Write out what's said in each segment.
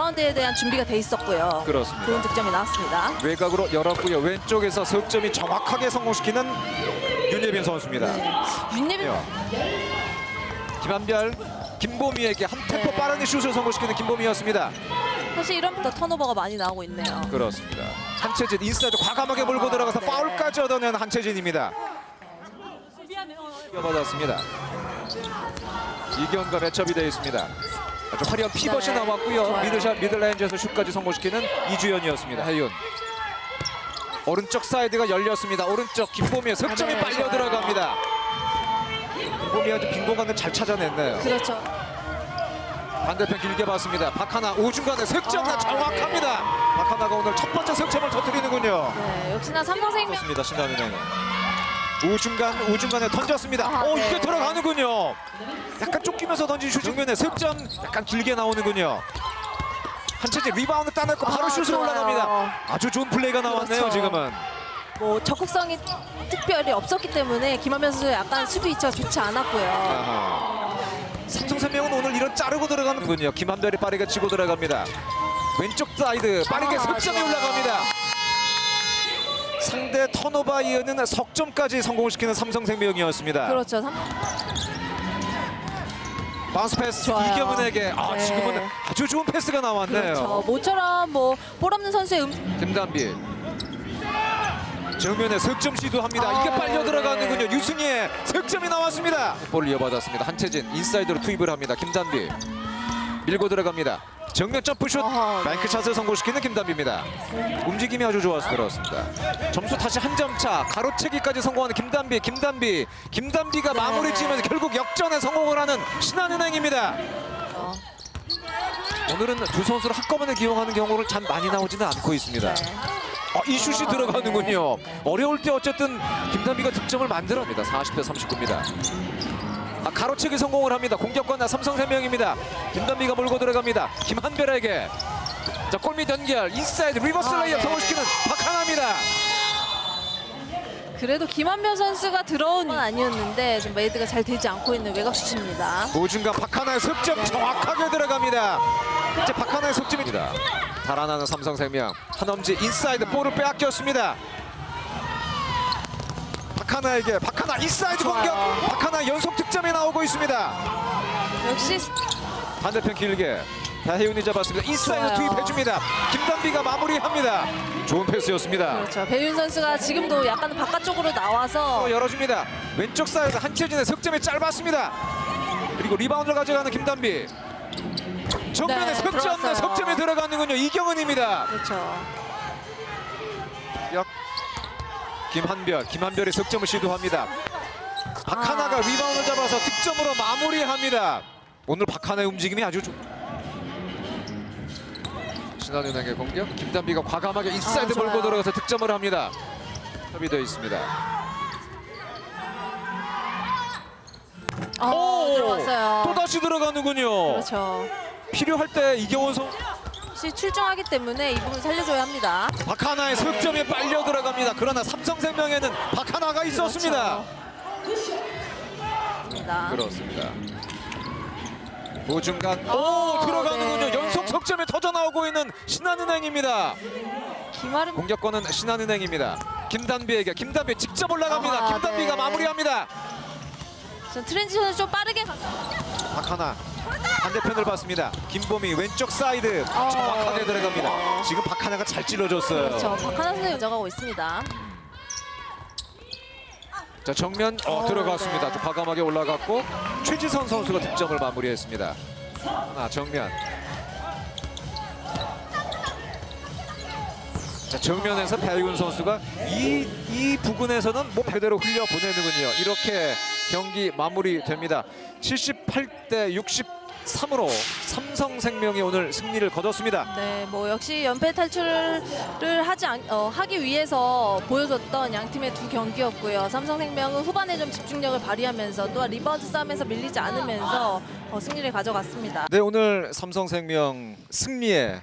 리바운드에 대한 준비가 돼 있었고요. 그렇습니다. 좋은 득점이 나왔습니다. 외곽으로 열었고요. 왼쪽에서 석점이 정확하게 성공시키는 윤예빈 선수입니다. 네. 윤예빈 김한별, 김보미에게 한 템포 네. 빠른 슛을 성공시키는 김보미였습니다. 사실 이런부터 턴오버가 많이 나오고 있네요. 그렇습니다. 한채진 인사이드 과감하게 몰고 아, 들어가서 네. 파울까지 얻어낸 한채진입니다. 이어받았습니다. 이경과 매첩이 되어 있습니다. 아주 화려한 피벗이 네. 나왔고요. 좋아요. 미들샷 미들라인즈에서 슛까지 성공시키는 이주연이었습니다. 해윤. 오른쪽 사이드가 열렸습니다. 오른쪽 김보미의 석점이 네, 빨려 좋아요. 들어갑니다. 김보미 아주 빈 공간을 잘 찾아냈네요. 그렇죠. 반대편 길게 봤습니다. 박하나 우중간에 석점 아, 정확합니다. 박하나가 오늘 첫 번째 석점을 터뜨리는군요. 네, 역시나 삼성생명 좋습니다. 신한은행. 우중간 우중간에 던졌습니다. 아, 오 네. 이게 들어가는군요. 약간 쫓기면서 던진 슛 정면에 석점 약간 길게 나오는군요. 한채진 리바운드 따냈고 바로 아, 슛으로 좋아요. 올라갑니다. 아주 좋은 플레이가 나왔네요 그렇죠. 지금은. 뭐 적극성이 특별히 없었기 때문에 김한면 선수 약간 수비 위치가 좋지 않았고요. 아하. 삼성생명은 오늘 이런 자르고 들어가는군요. 김한별이 빠르게 치고 들어갑니다. 왼쪽 사이드 빠르게 아, 석점이 좋아요. 올라갑니다. 상대 턴오버 이어는 석점까지 성공시키는 삼성생명이었습니다. 그렇죠. 삼... 바운스 패스 좋아요. 이경은에게 아, 네. 지금은 아주 좋은 패스가 나왔네요. 그렇죠. 모처럼 뭐볼 없는 선수의 음... 김단비 정면에 석점 시도합니다. 아, 이게 빨려 네. 들어가는군요. 유승희의 석점이 나왔습니다. 볼을 이어받았습니다. 한채진 인사이드로 투입을 합니다. 김단비 밀고 들어갑니다. 정면 점프슛 네. 마이크 샷을 성공시키는 김단비입니다. 움직임이 아주 좋아서 그렇습니다. 점수 다시 한 점 차 가로채기까지 성공하는 김단비 김단비 김단비가 네. 마무리 지으면서 결국 역전에 성공을 하는 신한은행입니다. 어, 오늘은 두 선수를 한꺼번에 기용하는 경우를 참 많이 나오지는 않고 있습니다. 네. 어, 이 슛이 들어가는군요. 어려울 때 어쨌든 김단비가 득점을 만들어냅니다. 40대 39입니다. 아, 가로채기 성공을 합니다. 공격권 삼성생명입니다. 김단비가 몰고 들어갑니다. 김한별에게 자 골밑 연결 인사이드 리버스 아, 레이업 네. 성공시키는 박하나입니다. 그래도 김한면 선수가 들어온 건 아니었는데 좀 메이드가 잘 되지 않고 있는 외곽슛입니다. 우중간 박하나의 석점 정확하게 들어갑니다. 이제 박하나의 석점입니다. 달아나는 삼성생명 한엄지 인사이드 볼을 빼앗겼습니다. 박하나에게 박하나 인사이드 좋아요. 공격 박하나 연속 득점이 나오고 있습니다. 역시 반대편 길게 다혜윤이 잡았습니다. 인사이드 좋아요. 투입해줍니다. 김단비가 마무리합니다. 좋은 패스였습니다. 그렇죠. 배윤 선수가 지금도 약간 바깥쪽으로 나와서 또 열어줍니다. 왼쪽 사이드 한채진의 석점이 짧았습니다. 그리고 리바운드를 가져가는 김단비. 정면에 네, 석점, 들어갔어요. 석점이 들어가는군요. 이경은입니다. 그렇죠. 역 김한별, 김한별이 석점을 시도합니다. 박하나가 아. 리바운드 잡아서 득점으로 마무리합니다. 오늘 박하나의 움직임이 아주 좋. 신한은행의 공격, 김단비가 과감하게 인사이드 아. 몰고 들어가서 득점을 합니다. 협의되어 있습니다. 어, 들어갔어요. 또 다시 들어가는군요. 그렇죠. 필요할 때 이경원 선 역시 출중하기 때문에 이 부분 살려줘야 합니다. 박하나의 석점이 빨려 들어갑니다. 그러나 삼성생명에는 박하나가 있었습니다. 입니다. 그렇습니다. 보중간 오 어, 들어가는군요. 네. 연속 석점이 터져 나오고 있는 신한은행입니다. 김아름 공격권은 신한은행입니다. 김단비에게 김단비 직접 올라갑니다. 아하, 김단비가 네. 마무리합니다. 전 트랜지션을 좀 빠르게 가. 박하나 반대편을 봤습니다. 김보미 왼쪽 사이드 어. 정확하게 들어갑니다. 지금 박하나가 잘 찔러줬어요. 그렇죠. 박하나 선수 여자가고 있습니다. 자 정면 어, 어, 들어갔습니다. 네. 좀 과감하게 올라갔고 최지선 선수가 득점을 마무리했습니다. 하나 정면. 자 정면에서 배윤 선수가 이, 이 부근에서는 뭐 배대로 흘려 보내는군요. 이렇게 경기 마무리됩니다. 78대 63으로 삼성생명이 오늘 승리를 거뒀습니다. 네, 뭐 역시 연패 탈출을 하지 않, 어, 하기 위해서 보여줬던 양 팀의 두 경기였고요. 삼성생명은 후반에 좀 집중력을 발휘하면서 또한 리바운드 싸움에서 밀리지 않으면서 어, 승리를 가져갔습니다. 네 오늘 삼성생명 승리에 에,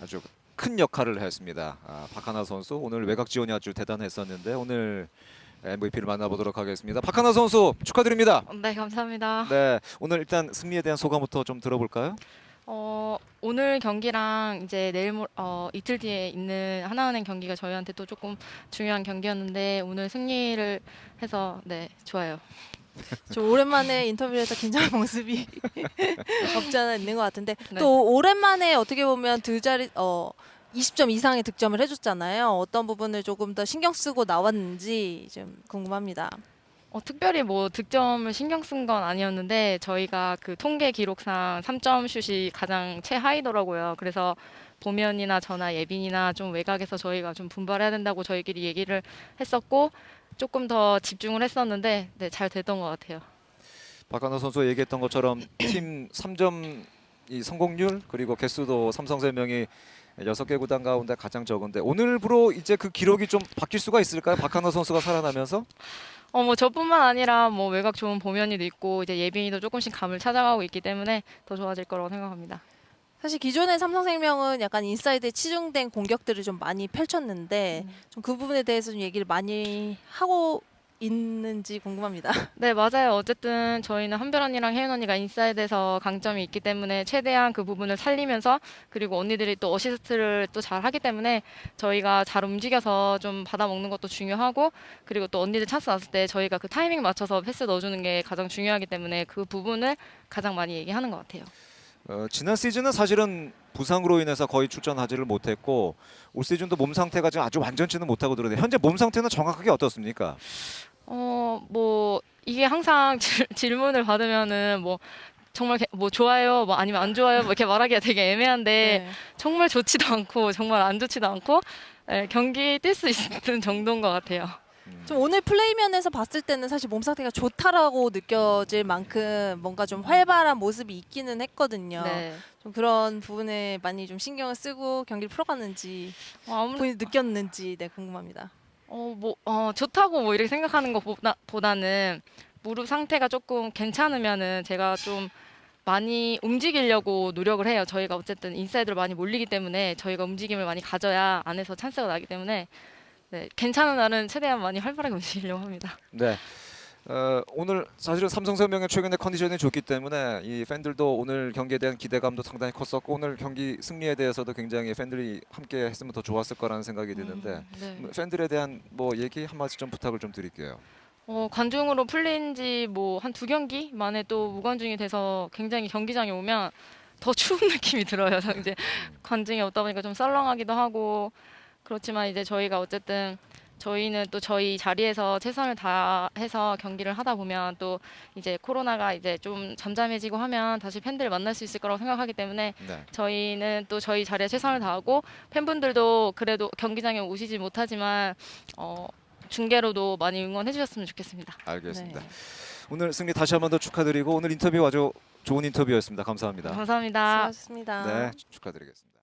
아주 큰 역할을 했습니다. 아, 박하나 선수 오늘 외곽 지원이 아주 대단했었는데 오늘 MVP를 만나보도록 하겠습니다. 박하나 선수 축하드립니다. 네, 감사합니다. 네 오늘 일단 승리에 대한 소감부터 좀 들어볼까요? 어, 오늘 경기랑 이제 내일 모, 어, 이틀 뒤에 있는 하나은행 경기가 저희한테 또 조금 중요한 경기였는데 오늘 승리를 해서 네 좋아요. 저 오랜만에 인터뷰에서 긴장한 모습이 없지 않아 있는 것 같은데 네. 또 오랜만에 어떻게 보면 두 자리 어 20점 이상의 득점을 해줬잖아요. 어떤 부분을 조금 더 신경 쓰고 나왔는지 좀 궁금합니다. 어, 특별히 뭐 득점을 신경 쓴 건 아니었는데 저희가 그 통계 기록상 3점 슛이 가장 최하위더라고요. 그래서 보면이나 저나 예빈이나 좀 외곽에서 저희가 좀 분발해야 된다고 저희끼리 얘기를 했었고 조금 더 집중을 했었는데 네, 잘 됐던 것 같아요. 박한호 선수 얘기했던 것처럼 팀 3점 이 성공률 그리고 개수도 삼성생명이 여섯 개 구단 가운데 가장 적은데 오늘부로 이제 그 기록이 좀 바뀔 수가 있을까요? 박한호 선수가 살아나면서 어, 뭐 저뿐만 아니라 뭐 외곽 좋은 보면이도 있고 이제 예빈이도 조금씩 감을 찾아가고 있기 때문에 더 좋아질 거라고 생각합니다. 사실 기존의 삼성생명은 약간 인사이드에 치중된 공격들을 좀 많이 펼쳤는데 좀그 부분에 대해서 좀 얘기를 많이 하고 있는지 궁금합니다. 네, 맞아요. 어쨌든 저희는 한별 언니랑 혜연 언니가 인사이드에서 강점이 있기 때문에 최대한 그 부분을 살리면서 그리고 언니들이 또 어시스트를 또 잘 하기 때문에 저희가 잘 움직여서 좀 받아 먹는 것도 중요하고 그리고 또 언니들 찬스 났을 때 저희가 그 타이밍 맞춰서 패스 넣어주는 게 가장 중요하기 때문에 그 부분을 가장 많이 얘기하는 것 같아요. 어, 지난 시즌은 사실은 부상으로 인해서 거의 출전하지를 못했고 올 시즌도 몸 상태가 지금 아주 완전치는 못하고 들었는데 현재 몸 상태는 정확하게 어떻습니까? 어, 뭐 이게 항상 질, 질문을 받으면은 뭐 정말 개- 뭐 좋아요, 뭐 아니면 안 좋아요, 뭐 이렇게 말하기가 되게 애매한데 네. 정말 좋지도 않고 정말 안 좋지도 않고 예, 경기 뛸 수 있는 정도인 것 같아요. 좀 오늘 플레이면에서 봤을 때는 사실 몸 상태가 좋다라고 느껴질 만큼 뭔가 좀 활발한 모습이 있기는 했거든요. 네. 좀 그런 부분에 많이 좀 신경을 쓰고 경기를 풀어갔는지 어, 아무 본인이 느꼈는지 네 궁금합니다. 어, 뭐 어, 좋다고 뭐 이렇게 생각하는 것보다 는 무릎 상태가 조금 괜찮으면은 제가 좀 많이 움직이려고 노력을 해요. 저희가 어쨌든 인사이드로 많이 몰리기 때문에 저희가 움직임을 많이 가져야 안에서 찬스가 나기 때문에 네, 괜찮은 날은 최대한 많이 활발하게 움직이려고 합니다. 네. 어, 오늘 사실은 삼성생명의 최근에 컨디션이 좋기 때문에 이 팬들도 오늘 경기에 대한 기대감도 상당히 컸었고 오늘 경기 승리에 대해서도 굉장히 팬들이 함께 했으면 더 좋았을 거라는 생각이 드는데 음, 네. 팬들에 대한 뭐 얘기 한 마디 좀 부탁을 좀 드릴게요. 어, 관중으로 풀린 지 뭐 한 두 경기 만에 또 무관중이 돼서 굉장히 경기장에 오면 더 추운 느낌이 들어요. 이제 관중이 없다 보니까 좀 썰렁하기도 하고 그렇지만 이제 저희가 어쨌든 저희는 또 저희 자리에서 최선을 다해서 경기를 하다 보면 또 이제 코로나가 이제 좀 잠잠해지고 하면 다시 팬들을 만날 수 있을 거라고 생각하기 때문에 네. 저희는 또 저희 자리에 최선을 다하고 팬분들도 그래도 경기장에 오시지 못하지만 어, 중계로도 많이 응원해 주셨으면 좋겠습니다. 알겠습니다. 네. 오늘 승리 다시 한 번 더 축하드리고 오늘 인터뷰 아주 좋은 인터뷰였습니다. 감사합니다. 감사합니다. 수고하셨습니다. 네, 축하드리겠습니다.